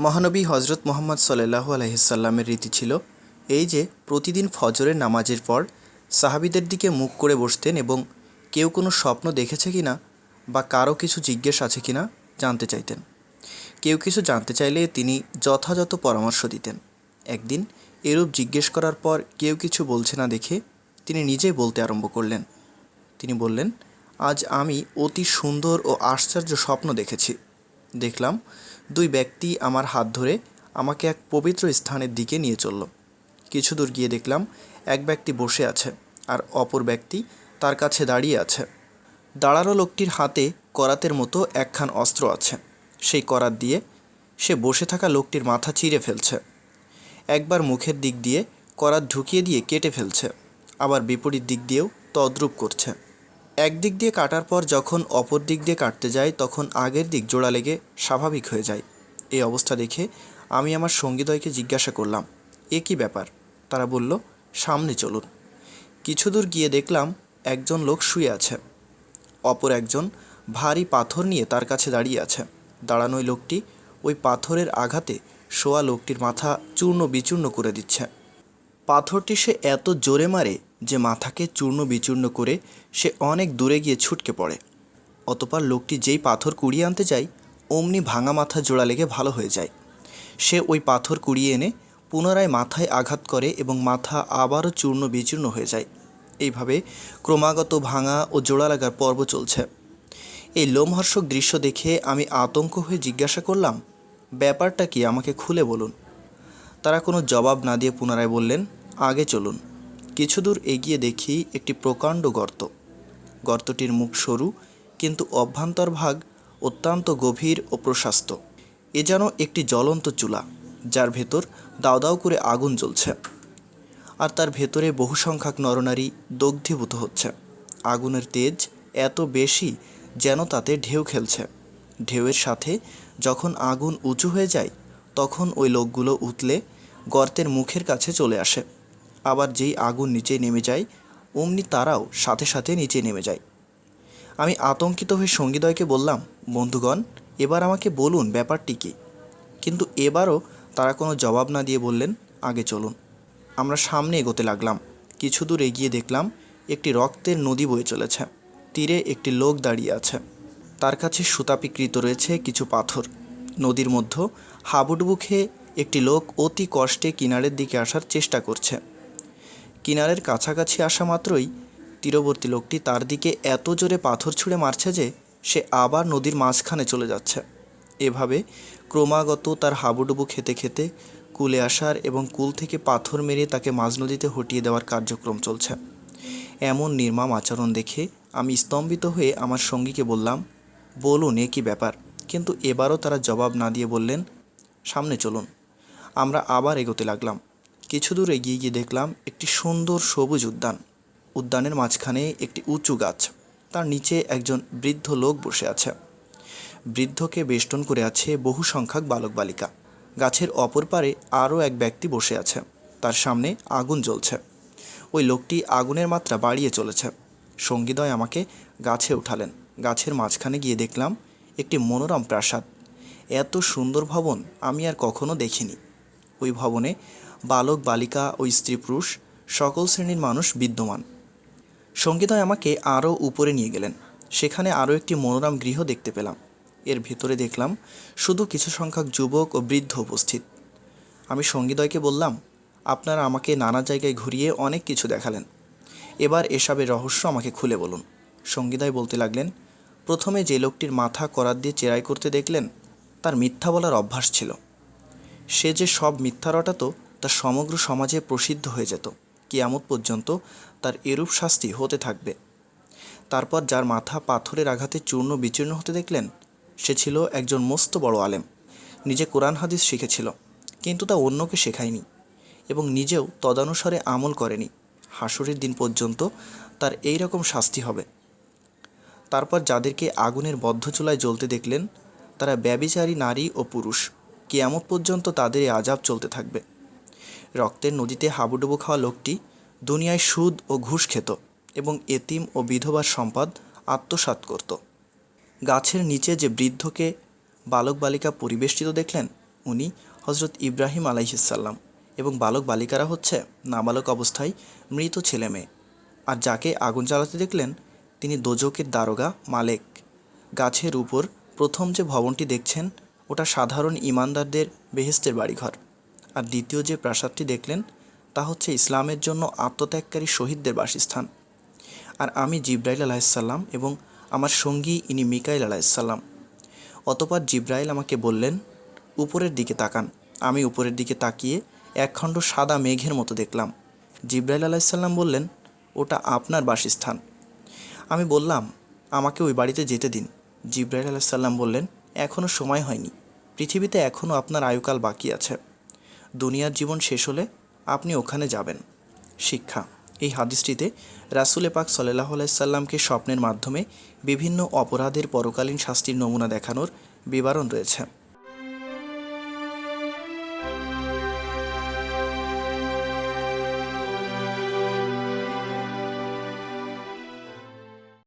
মহানবী হজরত মোহাম্মদ সাল্লাহ আলহিসাল্লামের রীতি ছিল এই যে, প্রতিদিন ফজরের নামাজের পর সাহাবিদের দিকে মুখ করে বসতেন এবং কেউ কোনো স্বপ্ন দেখেছে কি না বা কারও কিছু জিজ্ঞেস আছে কি না জানতে চাইতেন। কেউ কিছু জানতে চাইলে তিনি যথাযথ পরামর্শ দিতেন। একদিন এরূপ জিজ্ঞেস করার পর কেউ কিছু বলছে না দেখে তিনি নিজেই বলতে আরম্ভ করলেন। তিনি বললেন, আজ আমি অতি সুন্দর ও আশ্চর্য স্বপ্ন দেখেছি। দেখলাম, দুই ব্যক্তি আমার হাত ধরে আমাকে এক পবিত্র স্থানের দিকে নিয়ে চলল। কিছু দূর গিয়ে দেখলাম, এক ব্যক্তি বসে আছে আর অপর ব্যক্তি তার কাছে দাঁড়িয়ে আছে। দাঁড়ানো লোকটির হাতে করাতের মতো একখান অস্ত্র আছে। সেই করাত দিয়ে সে বসে থাকা লোকটির মাথা চিরে ফেলছে। একবার মুখের দিক দিয়ে করাত ঢুকিয়ে দিয়ে কেটে ফেলছে, আবার বিপরীত দিক দিয়েও তদ্রূপ করছে। একদিক দিয়ে কাটার পর যখন অপর দিক দিয়ে কাটতে যায়, তখন আগের দিক জোড়া লেগে স্বাভাবিক হয়ে যায়। এই অবস্থা দেখে আমি আমার সঙ্গীদয়কে জিজ্ঞাসা করলাম, এ কী ব্যাপার? তারা বলল, সামনে চলুন। কিছু দূর গিয়ে দেখলাম একজন লোক শুয়ে আছে। অপর একজন ভারী পাথর নিয়ে তার কাছে দাঁড়িয়ে আছে। দাঁড়ানো ওই লোকটি ওই পাথরের আঘাতে শোয়া লোকটির মাথা চূর্ণ বিচূর্ণ করে দিচ্ছে। পাথরটি সে এত জোরে মারে যে মাথাকে চূর্ণ বিচূর্ণ করে সে অনেক দূরে গিয়ে ছুটকে পড়ে। অতপর লোকটি যেই পাথর কুড়িয়ে আনতে যায়, অমনি ভাঙা মাথা জোড়া লেগে ভালো হয়ে যায়। সে ওই পাথর কুড়িয়ে এনে পুনরায় মাথায় আঘাত করে এবং মাথা আবারও চূর্ণ বিচূর্ণ হয়ে যায়। এইভাবে ক্রমাগত ভাঙা ও জোড়া লাগার পর্ব চলছে। এই লোমহর্ষক দৃশ্য দেখে আমি আতঙ্ক হয়ে জিজ্ঞাসা করলাম, ব্যাপারটা কি আমাকে খুলে বলুন? তারা কোনো জবাব না দিয়ে পুনরায় বললেন আগে চলুন। কিছু দূর এগিয়ে দেখি একটি প্রকাণ্ড গর্ত। গর্তটির মুখ সরু, কিন্তু অভ্যন্তর ভাগ অত্যন্ত গভীর ও প্রশস্ত। এ যেন একটি জ্বলন্ত চুলা, যার ভেতর দাও করে আগুন জ্বলছে। আর তার ভেতরে বহু সংখ্যক নরনারী দগ্ধীভূত হচ্ছে। আগুনের তেজ এত বেশি যেন তাতে ঢেউ খেলছে। ঢেউয়ের সাথে যখন আগুন উঁচু হয়ে যায়, তখন ওই লোকগুলো উতলে গর্তের মুখের কাছে চলে আসে। আবার যেই আগুন নিচে নেমে যায়, অমনি তারাও সাথে সাথে নিচে নেমে যায়। আমি আতঙ্কিত হয়ে সঙ্গীদয়কে বললাম, বন্ধুগণ, এবার আমাকে বলুন ব্যাপারটি কী? কিন্তু এবারও তারা কোনো জবাব না দিয়ে বললেন, আগে চলুন। আমরা সামনে এগোতে লাগলাম। কিছু দূর এগিয়ে দেখলাম, একটি রক্তের নদী বয়ে চলেছে। তীরে একটি লোক দাঁড়িয়ে আছে। তার কাছে সুতাপিকৃত রয়েছে কিছু পাথর। নদীর মধ্যে হাবুডুবু খেয়ে একটি লোক অতি কষ্টে কিনারের দিকে আসার চেষ্টা করছে। কিনারের কাছাকাছি আসা মাত্রই তীরবর্তী লোকটি তার দিকে এত জোরে পাথর ছুঁড়ে মারছে যে সে আবার নদীর মাঝখানে চলে যাচ্ছে। এভাবে ক্রমাগত তার হাবুডুবু খেতে খেতে কুলে আসার এবং কুল থেকে পাথর মেরে তাকে মাঝ নদীতে হটিয়ে দেওয়ার কার্যক্রম চলছে। এমন নির্মাম আচরণ দেখে আমি স্তম্ভিত হয়ে আমার সঙ্গীকে বললাম, বলুন, এ কী ব্যাপার? কিন্তু এবারও তারা জবাব না দিয়ে বললেন, সামনে চলুন, আমরা আবার এগোতে লাগলাম। কিছু দূর এগিয়ে গিয়ে দেখলাম একটি সুন্দর সবুজ উদ্যান। উদ্যানের মাঝখানে একটি উঁচু গাছ, তার নিচে একজন বৃদ্ধ লোক বসে আছে। বৃদ্ধকে বেষ্টন করে আছে বহু সংখ্যক বালক বালিকা। গাছের অপর পারে আরও এক ব্যক্তি বসে আছে, তার সামনে আগুন জ্বলছে। ওই লোকটি আগুনের মাত্রা বাড়িয়ে চলেছে। সঙ্গীদয় আমাকে গাছে উঠালেন। গাছের মাঝখানে গিয়ে দেখলাম একটি মনোরম প্রাসাদ। এত সুন্দর ভবন আমি আর কখনো দেখিনি। ওই ভবনে বালক, বালিকা ও স্ত্রী পুরুষ সকল শ্রেণির মানুষ বিদ্যমান। সঙ্গীতয় আমাকে আরও উপরে নিয়ে গেলেন। সেখানে আরও একটি মনোরম গৃহ দেখতে পেলাম। এর ভেতরে দেখলাম শুধু কিছু সংখ্যক যুবক ও বৃদ্ধ উপস্থিত। আমি সঙ্গীদয়কে বললাম, আপনারা আমাকে নানা জায়গায় ঘুরিয়ে অনেক কিছু দেখালেন। এবার এসবের রহস্য আমাকে খুলে বলুন। সঙ্গীদয় বলতে লাগলেন, প্রথমে যে লোকটির মাথা করাত দিয়ে চেরাই করতে দেখলেন, তার মিথ্যা বলার অভ্যাস ছিল। সে যে সব মিথ্যা রটাতো তা সমগ্র সমাজে প্রসিদ্ধ হয়ে যেত। কিয়ামত পর্যন্ত তার এরূপ শাস্তি হতে থাকবে। তারপর যার মাথা পাথরের আঘাতে চূর্ণ বিচূর্ণ হতে দেখলেন, সে ছিল একজন মস্ত বড় আলেম। নিজে কোরআন হাদিস শিখেছিল, কিন্তু তা অন্যকে শেখায়নি এবং নিজেও তদানুসারে আমল করেনি। হাসুরের দিন পর্যন্ত তার এই রকম শাস্তি হবে। তারপর যাদেরকে আগুনের বদ্ধ চুলায় জ্বলতে দেখলেন, তারা ব্যবিচারী নারী ও পুরুষ। কিয়ামত পর্যন্ত তাদের আজাব চলতে থাকবে। রক্তের নদীতে হাবুডুবু খাওয়া লোকটি দুনিয়ায় সুদ ও ঘুষ খেত এবং এতিম ও বিধবার সম্পদ আত্মসাৎ করত। গাছের নিচে যে বৃদ্ধকে বালক বালিকা পরিবেষ্টিত দেখলেন, উনি হজরত ইব্রাহিম আলাইহিসাল্লাম এবং বালক বালিকারা হচ্ছে নাবালক অবস্থায় মৃত ছেলে মেয়ে আর যাকে আগুন জ্বালাতে দেখলেন, তিনি দোজকের দারোগা মালেক। গাছের উপর প্রথম যে ভবনটি দেখছেন, ওটা সাধারণ ইমানদারদের বেহেস্তের বাড়িঘর। আর দ্বিতীয় যে প্রাসাদটি দেখলেন, তা হচ্ছে ইসলামের জন্য আত্মত্যাগকারী শহীদদের বাসস্থান। আর আমি জিব্রাইল আলাহিসাল্লাম এবং আমার সঙ্গী ইনি মিকাইল আলাহিসাল্লাম অতপর জিব্রাইল আমাকে বললেন, উপরের দিকে তাকান। আমি উপরের দিকে তাকিয়ে একখণ্ড সাদা মেঘের মতো দেখলাম। জিব্রাইল আলাহিসাল্লাম বললেন, ওটা আপনার বাসস্থান। আমি বললাম, আমাকে ওই বাড়িতে যেতে দিন। জিব্রাইল আলাহিসাল্লাম বললেন এখনও সময় হয়নি। পৃথিবীতে এখনও আপনার আয়ুকাল বাকি আছে। দুনিয়ার জীবন শেষ হলে আপনি ওখানে যাবেন। শিক্ষা। এই হাদিসটিতে রাসুলে পাক সাল্লাহ আলাইসাল্লামকে স্বপ্নের মাধ্যমে বিভিন্ন অপরাধের পরকালীন শাস্তির নমুনা দেখানোর বিবরণ রয়েছে।